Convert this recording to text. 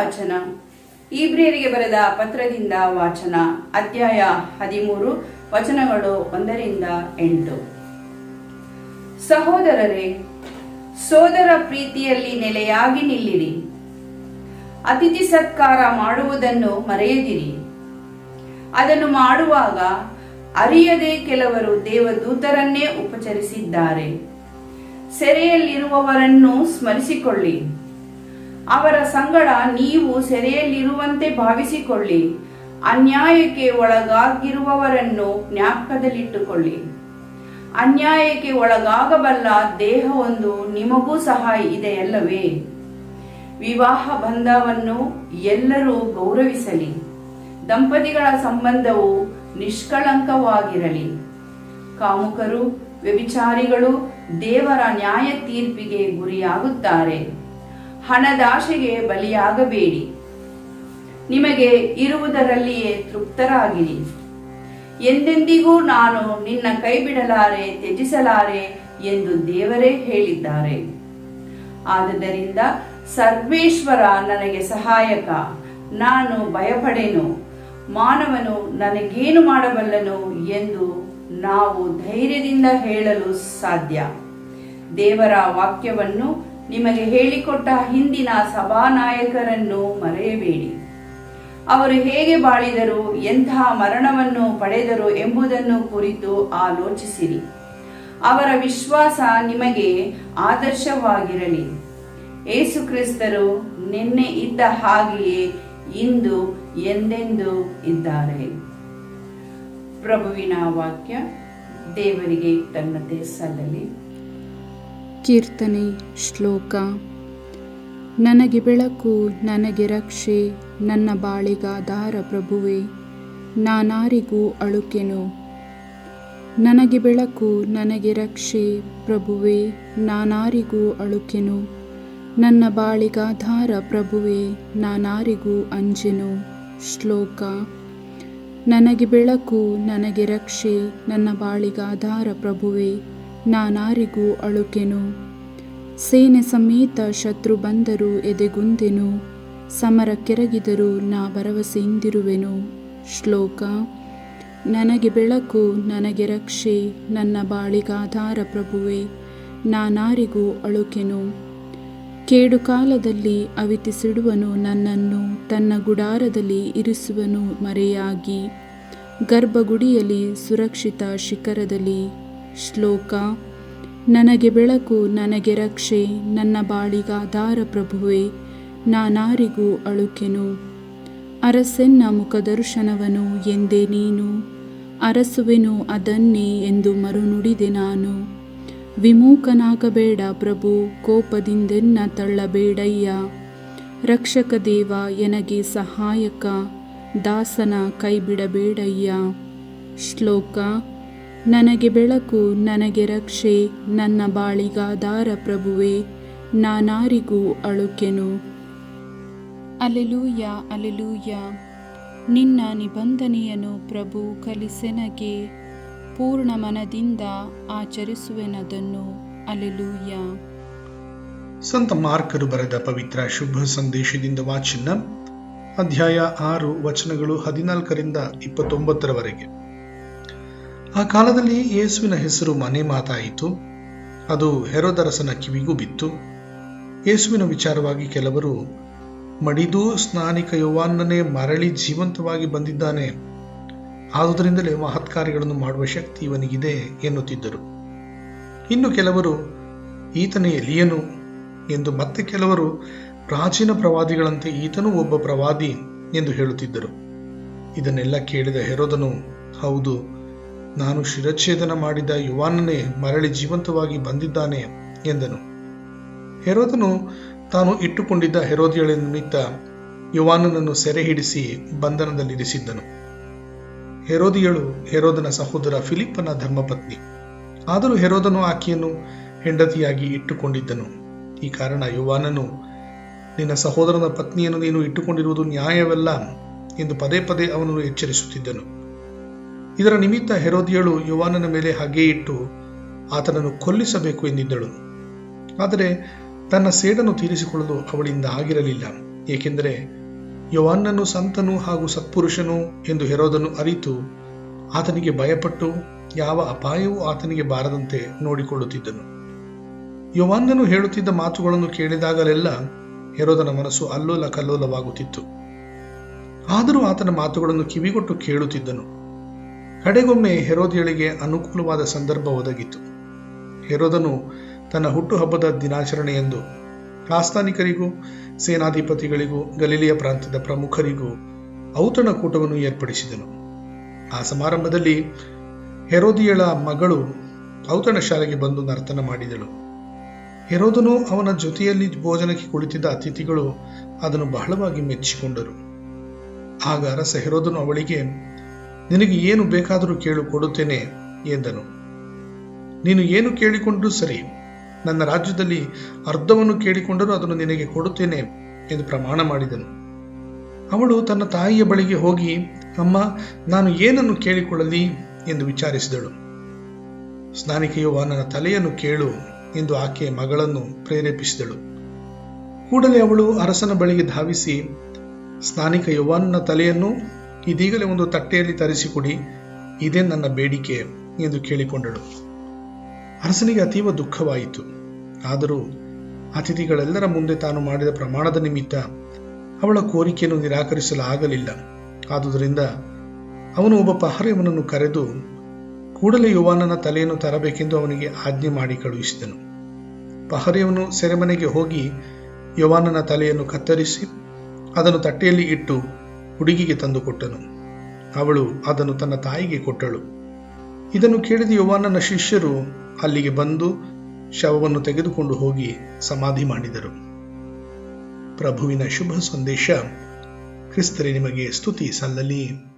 ವಾಚನ. ಇಬ್ರಿಯರಿಗೆ ಬರೆದ ಪತ್ರದಿಂದ ವಾಚನ. ಅಧ್ಯಾಯ ಹದಿಮೂರು, ವಚನಗಳು ಒಂದರಿಂದ ಎಂಟು. ಸಹೋದರರೇ, ಸೋದರ ಪ್ರೀತಿಯಲ್ಲಿ ನೆಲೆಯಾಗಿ ನಿಲ್ಲಿರಿ. ಅತಿಥಿ ಸತ್ಕಾರ ಮಾಡುವುದನ್ನು ಮರೆಯದಿರಿ. ಅದನ್ನು ಮಾಡುವಾಗ ಅರಿಯದೆ ಕೆಲವರು ದೇವದೂತರನ್ನೇ ಉಪಚರಿಸಿದ್ದಾರೆ. ಸೆರೆಯಲ್ಲಿರುವವರನ್ನು ಸ್ಮರಿಸಿಕೊಳ್ಳಿ. ಅವರ ಸಂಗಡ ನೀವು ಸೆರೆಯಲ್ಲಿರುವಂತೆ ಭಾವಿಸಿಕೊಳ್ಳಿ. ಅನ್ಯಾಯಕ್ಕೆ ಒಳಗಾಗಿರುವವರನ್ನು ಜ್ಞಾಪಕದಲ್ಲಿಟ್ಟುಕೊಳ್ಳಿ. ಅನ್ಯಾಯಕ್ಕೆ ಒಳಗಾಗಬಲ್ಲ ದೇಹವೊಂದು ನಿಮಗೂ ಸಹ ಇದೆಯಲ್ಲವೇ? ವಿವಾಹ ಬಂಧವನ್ನು ಎಲ್ಲರೂ ಗೌರವಿಸಲಿ. ದಂಪತಿಗಳ ಸಂಬಂಧವು ನಿಷ್ಕಳಂಕವಾಗಿರಲಿ. ಕಾಮುಕರು, ವ್ಯಭಿಚಾರಿಗಳು ದೇವರ ನ್ಯಾಯ ತೀರ್ಪಿಗೆ ಗುರಿಯಾಗುತ್ತಾರೆ. ಹಣದಾಶೆಗೆ ಬಲಿಯಾಗಬೇಡಿ. ನಿಮಗೆ ಇರುವುದರಲ್ಲಿಯೇ ತೃಪ್ತರಾಗಿರಿ. ಎಂದೆಂದಿಗೂ ನಾನು ನಿನ್ನ ಕೈ ಬಿಡಲಾರೆ ತ್ಯಜಿಸಲಾರೆ ಎಂದು ದೇವರೇ ಹೇಳಿದ್ದಾರೆ. ಆದುದರಿಂದ ಸರ್ವೇಶ್ವರ ನನಗೆ ಸಹಾಯಕ, ನಾನು ಭಯಪಡೆನು. ಮಾನವನು ನನಗೇನು ಮಾಡಬಲ್ಲನು ಎಂದು ನಾವು ಧೈರ್ಯದಿಂದ ಹೇಳಲು ಸಾಧ್ಯ. ದೇವರ ವಾಕ್ಯವನ್ನು ನಿಮಗೆ ಹೇಳಿಕೊಟ್ಟ ಹಿಂದಿನ ಸಭಾನಾಯಕರನ್ನು ಮರೆಯಬೇಡಿ. ಅವರು ಹೇಗೆ ಬಾಳಿದರು ಎಂತಹ ಮರಣವನ್ನು ಪಡೆದರು ಎಂಬುದನ್ನು ಕುರಿತು ಆಲೋಚಿಸಿರಿ. ಅವರ ವಿಶ್ವಾಸ ನಿಮಗೆ ಆದರ್ಶವಾಗಿರಲಿ. ಏಸು ಕ್ರಿಸ್ತರು ನಿನ್ನೆ ಇದ್ದ ಹಾಗೆಯೇ ಇಂದು ಎಂದೆಂದು ಇದ್ದಾರೆ. ಪ್ರಭುವಿನ ವಾಕ್ಯ ದೇವರಿಗೆ ತನ್ನತೆ ಸಲ್ಲಲಿ. ಕೀರ್ತನೆ, ಶ್ಲೋಕ. ನನಗೆ ಬೆಳಕು, ನನಗೆ ರಕ್ಷೆ, ನನ್ನ ಬಾಳಿಗಾಧಾರ ಪ್ರಭುವೆ, ನಾನಾರಿಗೂ ಅಳುಕೆನು. ನನಗೆ ಬೆಳಕು, ನನಗೆ ರಕ್ಷೆ, ಪ್ರಭುವೆ, ನಾನಾರಿಗೂ ಅಳುಕೆನು. ನನ್ನ ಬಾಳಿಗಾಧಾರ ಪ್ರಭುವೆ, ನಾನಾರಿಗೂ ಅಂಜೆನು. ಶ್ಲೋಕ. ನನಗೆ ಬೆಳಕು, ನನಗೆ ರಕ್ಷೆ, ನನ್ನ ಬಾಳಿಗಾಧಾರ ಪ್ರಭುವೆ ನಾನಾರಿಗೂ ಅಳುಕೆನು. ಸೇನೆ ಸಮೇತ ಶತ್ರು ಬಂದರು ಎದೆಗುಂದೆನು. ಸಮರ ಕೆರಗಿದರು ನಾ ಭರವಸೆಯಿಂದಿರುವೆನು ಶ್ಲೋಕ. ನನಗೆ ಬೆಳಕು, ನನಗೆ ರಕ್ಷೆ, ನನ್ನ ಬಾಳಿಗಾಧಾರ ಪ್ರಭುವೆ, ನಾನಾರಿಗೂ ಅಳುಕೆನು. ಕೇಡು ಕಾಲದಲ್ಲಿ ಅವಿತಿಸಿಡುವನು ನನ್ನನ್ನು, ತನ್ನ ಗುಡಾರದಲ್ಲಿ ಇರಿಸುವನು ಮರೆಯಾಗಿ. ಗರ್ಭಗುಡಿಯಲ್ಲಿ ಸುರಕ್ಷಿತ ಶಿಖರದಲ್ಲಿ ಶ್ಲೋಕ, ನನಗೆ ಬೆಳಕು, ನನಗೆ ರಕ್ಷೆ, ನನ್ನ ಬಾಳಿಗಾಧಾರ ಪ್ರಭುವೆ, ನಾನಾರಿಗೂ ಅಳುಕೆನು. ಅರಸೆನ್ನ ಮುಖದರ್ಶನವನು ಎಂದೇ ನೀನು, ಅರಸುವೆನು ಅದನ್ನೇ ಎಂದು ಮರುನುಡಿದೆ ನಾನು. ವಿಮೂಕನಾಗಬೇಡ ಪ್ರಭು, ಕೋಪದಿಂದೆನ್ನ ತಳ್ಳಬೇಡಯ್ಯ. ರಕ್ಷಕ ದೇವ, ಎನಗೆ ಸಹಾಯಕ, ದಾಸನ ಕೈಬಿಡಬೇಡಯ್ಯ. ಶ್ಲೋಕ ನನಗೆ ಬೆಳಕು, ನನಗೆ ರಕ್ಷೆ, ನನ್ನ ಬಾಳಿಗಾದಾರ ಪ್ರಭುವೆ, ನಾನಾರಿಗೂ ಅಳುಕೆನು. Alleluia alleluia. ನಿನ್ನ ನಿಬಂಧನೆಯನ್ನು ಪ್ರಭು ಕಲಿಸೆನಗೆ, ಪೂರ್ಣ ಮನದಿಂದ ಆಚರಿಸುವೆನದನ್ನು. ಅಲೆಲೂಯ. ಸಂತ ಮಾರ್ಕರು ಬರೆದ ಪವಿತ್ರ ಶುಭ ಸಂದೇಶದಿಂದ ವಾಚನ ಅಧ್ಯಾಯ ಆರು, ವಚನಗಳು ಹದಿನಾಲ್ಕರಿಂದ ಇಪ್ಪತ್ತೊಂಬತ್ತರವರೆಗೆ. ಆ ಕಾಲದಲ್ಲಿ ಯೇಸುವಿನ ಹೆಸರು ಮನೆ ಮಾತಾಯಿತು ಅದು ಹೆರೋದರಸನ ಕಿವಿಗೂ ಬಿತ್ತು. ಯೇಸುವಿನ ವಿಚಾರವಾಗಿ ಕೆಲವರು, ಮಡಿದು ಸ್ನಾನಿಕ ಯುವಾನನೇ ಮರಳಿ ಜೀವಂತವಾಗಿ ಬಂದಿದ್ದಾನೆ. ಆದುದರಿಂದಲೇ ಮಹತ್ಕಾರ್ಯಗಳನ್ನು ಮಾಡುವ ಶಕ್ತಿ ಇವನಿಗಿದೆ ಎನ್ನುತ್ತಿದ್ದರು. ಇನ್ನು ಕೆಲವರು, ಈತನೇ ಎಲಿಯನು? ಎಂದು ಮತ್ತೆ ಕೆಲವರು, ಪ್ರಾಚೀನ ಪ್ರವಾದಿಗಳಂತೆ ಈತನೂ ಒಬ್ಬ ಪ್ರವಾದಿ ಎಂದು ಹೇಳುತ್ತಿದ್ದರು. ಇದನ್ನೆಲ್ಲ ಕೇಳಿದ ಹೆರೋದನು, ಹೌದು ನಾನು ಶಿರಚ್ಛೇದನ ಮಾಡಿದ ಯುವಾನನೇ ಮರಳಿ ಜೀವಂತವಾಗಿ ಬಂದಿದ್ದಾನೆ ಎಂದನು. ಹೆರೋದನು ತಾನು ಇಟ್ಟುಕೊಂಡಿದ್ದ ಹೆರೋದಿಯಳ ನಿಮಿತ್ತ ಯುವಾನನನ್ನು ಸೆರೆ ಹಿಡಿಸಿ ಬಂಧನದಲ್ಲಿರಿಸಿದ್ದನು. ಹೆರೋದಿಯಳು ಹೆರೋದನ ಸಹೋದರ ಫಿಲಿಪ್ಪನ ಧರ್ಮಪತ್ನಿ. ಆದರೂ ಹೆರೋದನು ಆಕೆಯನ್ನು ಹೆಂಡತಿಯಾಗಿ ಇಟ್ಟುಕೊಂಡಿದ್ದನು. ಈ ಕಾರಣ ಯುವಾನನು, ನಿನ್ನ ಸಹೋದರನ ಪತ್ನಿಯನ್ನು ನೀನು ಇಟ್ಟುಕೊಂಡಿರುವುದು ನ್ಯಾಯವಲ್ಲ ಎಂದು ಪದೇ ಪದೇ ಅವನನ್ನು ಎಚ್ಚರಿಸುತ್ತಿದ್ದನು. ಇದರ ನಿಮಿತ್ತ ಹೆರೋದಿಯಳು ಯುವಾನನ ಮೇಲೆ ಹಗೆ ಇಟ್ಟು ಆತನನ್ನು ಕೊಲ್ಲಿಸಬೇಕು ಎಂದಿದ್ದಳು. ಆದರೆ ತನ್ನ ಸೇಡನ್ನು ತೀರಿಸಿಕೊಳ್ಳಲು ಅವಳಿಂದ ಆಗಿರಲಿಲ್ಲ. ಏಕೆಂದರೆ ಯುವಾನನ್ನು ಸಂತನು ಹಾಗೂ ಸತ್ಪುರುಷನು ಎಂದು ಹೆರೋದನ್ನು ಅರಿತು ಆತನಿಗೆ ಭಯಪಟ್ಟು ಯಾವ ಅಪಾಯವೂ ಆತನಿಗೆ ಬಾರದಂತೆ ನೋಡಿಕೊಳ್ಳುತ್ತಿದ್ದನು. ಯುವಾನನು ಹೇಳುತ್ತಿದ್ದ ಮಾತುಗಳನ್ನು ಕೇಳಿದಾಗಲೆಲ್ಲ ಹೆರೋದನ ಮನಸ್ಸು ಅಲ್ಲೋಲ ಕಲ್ಲೋಲವಾಗುತ್ತಿತ್ತು ಆದರೂ ಆತನ ಮಾತುಗಳನ್ನು ಕಿವಿಗೊಟ್ಟು ಕೇಳುತ್ತಿದ್ದನು. ಕಡೆಗೊಮ್ಮೆ ಹೆರೋದಿಯಳಿಗೆ ಅನುಕೂಲವಾದ ಸಂದರ್ಭ ಒದಗಿತು. ಹೆರೋದನು ತನ್ನ ಹುಟ್ಟುಹಬ್ಬದ ದಿನಾಚರಣೆಯೆಂದು ಪ್ರಾಸ್ತಾನಿಕರಿಗೂ ಸೇನಾಧಿಪತಿಗಳಿಗೂ, ಗಲೀಲಿಯ ಪ್ರಾಂತ್ಯದ ಪ್ರಮುಖರಿಗೂ ಔತಣಕೂಟವನ್ನು ಏರ್ಪಡಿಸಿದನು. ಆ ಸಮಾರಂಭದಲ್ಲಿ ಹೆರೋದಿಯಳ ಮಗಳು ಔತಣ ಶಾಲೆಗೆ ಬಂದು ನರ್ತನ ಮಾಡಿದಳು. ಹೆರೋದನು ಅವನ ಜೊತೆಯಲ್ಲಿ ಭೋಜನಕ್ಕೆ ಕುಳಿತಿದ್ದ ಅತಿಥಿಗಳು ಅದನ್ನು ಬಹಳವಾಗಿ ಮೆಚ್ಚಿಕೊಂಡರು. ಆಗ ಅರಸ ಹೆರೋದನು ಅವಳಿಗೆ ನಿನಗೆ ಏನು ಬೇಕಾದರೂ ಕೇಳು, ಕೊಡುತ್ತೇನೆ ಎಂದನು. ನೀನು ಏನು ಕೇಳಿಕೊಂಡರೂ ಸರಿ. ನನ್ನ ರಾಜ್ಯದಲ್ಲಿ ಅರ್ಧವನ್ನು ಕೇಳಿಕೊಂಡರೂ ಅದನ್ನು ನಿನಗೆ ಕೊಡುತ್ತೇನೆ ಎಂದು ಪ್ರಮಾಣ ಮಾಡಿದನು. ಅವಳು ತನ್ನ ತಾಯಿಯ ಬಳಿಗೆ ಹೋಗಿ, ಅಮ್ಮ, ನಾನು ಏನನ್ನು ಕೇಳಿಕೊಳ್ಳಲಿ? ಎಂದು ವಿಚಾರಿಸಿದಳು. ಸ್ನಾನಿಕೆಯು ನನ್ನ ತಲೆಯನ್ನು ಕೇಳು ಎಂದು ಆಕೆಯ ಮಗಳನ್ನು ಪ್ರೇರೇಪಿಸಿದಳು. ಕೂಡಲೇ ಅವಳು ಅರಸನ ಬಳಿಗೆ ಧಾವಿಸಿ, ಸ್ನಾನಿಕ ಯುವಾನನ ತಲೆಯನ್ನು ಇದೀಗಲೇ ಒಂದು ತಟ್ಟೆಯಲ್ಲಿ ತರಿಸಿಕೊಡಿ. ಇದೇ ನನ್ನ ಬೇಡಿಕೆ ಎಂದು ಕೇಳಿಕೊಂಡಳು. ಅರಸನಿಗೆ ಅತೀವ ದುಃಖವಾಯಿತು. ಆದರೂ ಅತಿಥಿಗಳೆಲ್ಲರ ಮುಂದೆ ತಾನು ಮಾಡಿದ ಪ್ರಮಾಣದ ನಿಮಿತ್ತ ಅವಳ ಕೋರಿಕೆಯನ್ನು ನಿರಾಕರಿಸಲಾಗಲಿಲ್ಲ. ಆದುದರಿಂದ ಅವನು ಒಬ್ಬ ಪಹರೆಯವನನ್ನು ಕರೆದು ಕೂಡಲೇ ಯುವಾನನ ತಲೆಯನ್ನು ತರಬೇಕೆಂದು ಅವನಿಗೆ ಆಜ್ಞೆ ಮಾಡಿ ಕಳುಹಿಸಿದನು. ಪಹರೆಯವನು ಸೆರೆಮನೆಗೆ ಹೋಗಿ ಯುವಾನನ ತಲೆಯನ್ನು ಕತ್ತರಿಸಿ ಅದನ್ನು ತಟ್ಟೆಯಲ್ಲಿ ಇಟ್ಟು ಹುಡುಗಿಗೆ ತಂದುಕೊಟ್ಟನು ಅವಳು ಅದನ್ನು ತನ್ನ ತಾಯಿಗೆ ಕೊಟ್ಟಳು. ಇದನ್ನು ಕೇಳಿದ ಯುವಾನನ ಶಿಷ್ಯರು ಅಲ್ಲಿಗೆ ಬಂದು ಶವವನ್ನು ತೆಗೆದುಕೊಂಡು ಹೋಗಿ ಸಮಾಧಿ ಮಾಡಿದರು. ಪ್ರಭುವಿನ ಶುಭ ಸಂದೇಶ, ಕ್ರಿಸ್ತರೇ, ನಿಮಗೆ ಸ್ತುತಿ ಸಲ್ಲಲಿ.